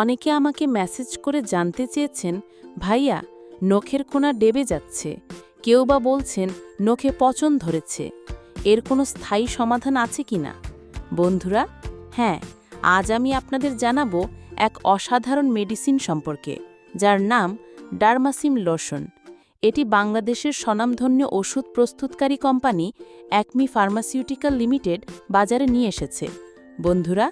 অনেকে আমাকে মেসেজ করে জানতে চেয়েছেন, ভাইয়া, নখের কোনা ডেবে যাচ্ছে। কেউ বা বলছেন, নখে পচন ধরেছে। এর কোনো স্থায়ী সমাধান আছে কি না? বন্ধুরা হ্যাঁ আজ আমি আপনাদের জানাব এক অসাধারণ মেডিসিন সম্পর্কে, যার নাম ডার্মাসিম লোশন। এটি বাংলাদেশের স্বনামধন্য ওষুধ প্রস্তুতকারী কোম্পানি অ্যাকমি ফার্মাসিউটিক্যাল লিমিটেড বাজারে নিয়ে এসেছে। বন্ধুরা,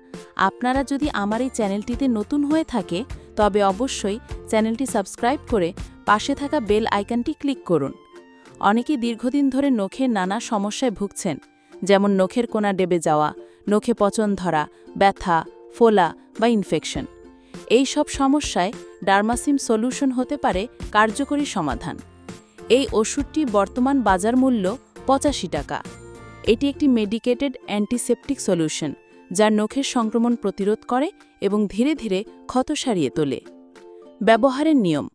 আপনারা যদি আমার এই চ্যানেলটিতে নতুন হয়ে থাকে, তবে অবশ্যই চ্যানেলটি সাবস্ক্রাইব করে পাশে থাকা বেল আইকনটি ক্লিক করুন। অনেকেই দীর্ঘদিন ধরে নখের নানা সমস্যায় ভুগছেন, যেমন নখের কোনা ডেবে যাওয়া, নখে পচন ধরা, ব্যথা, ফোলা বা ইনফেকশন এই সব সমস্যায় ডার্মাসিম সলিউশন হতে পারে কার্যকরী সমাধান। এই ওষুধটি বর্তমান বাজার মূল্য পঁচাশি টাকা। এটি একটি মেডিকেটেড অ্যান্টিসেপটিক সলিউশন যা নখের সংক্রমণ প্রতিরোধ করে এবং ধীরে ধীরে ক্ষত সারিয়ে তোলে। ব্যবহারের নিয়ম।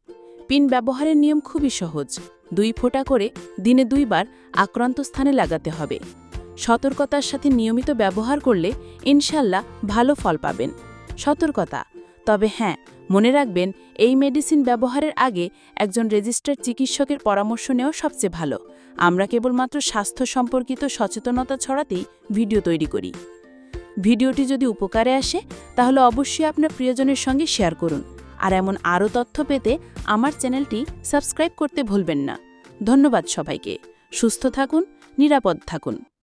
পিন ব্যবহারের নিয়ম খুবই সহজ। দুই ফোঁটা করে দিনে দুইবার আক্রান্ত স্থানে লাগাতে হবে। সতর্কতার সাথে নিয়মিত ব্যবহার করলে ইনশাল্লাহ ভালো ফল পাবেন। সতর্কতা। তবে হ্যাঁ মনে রাখবেন এই মেডিসিন ব্যবহারের আগে একজন রেজিস্টার্ড চিকিৎসকের পরামর্শ নেওয়া সবচেয়ে ভালো। আমরা কেবলমাত্র স্বাস্থ্য সম্পর্কিত সচেতনতা ছড়াতেই ভিডিও তৈরি করি। ভিডিওটি যদি উপকারে আসে, তাহলে অবশ্যই আপনার প্রিয়জনের সঙ্গে শেয়ার করুন। আর এমন আরও তথ্য পেতে আমার চ্যানেলটি সাবস্ক্রাইব করতে ভুলবেন না। ধন্যবাদ সবাইকে। সুস্থ থাকুন, নিরাপদ থাকুন।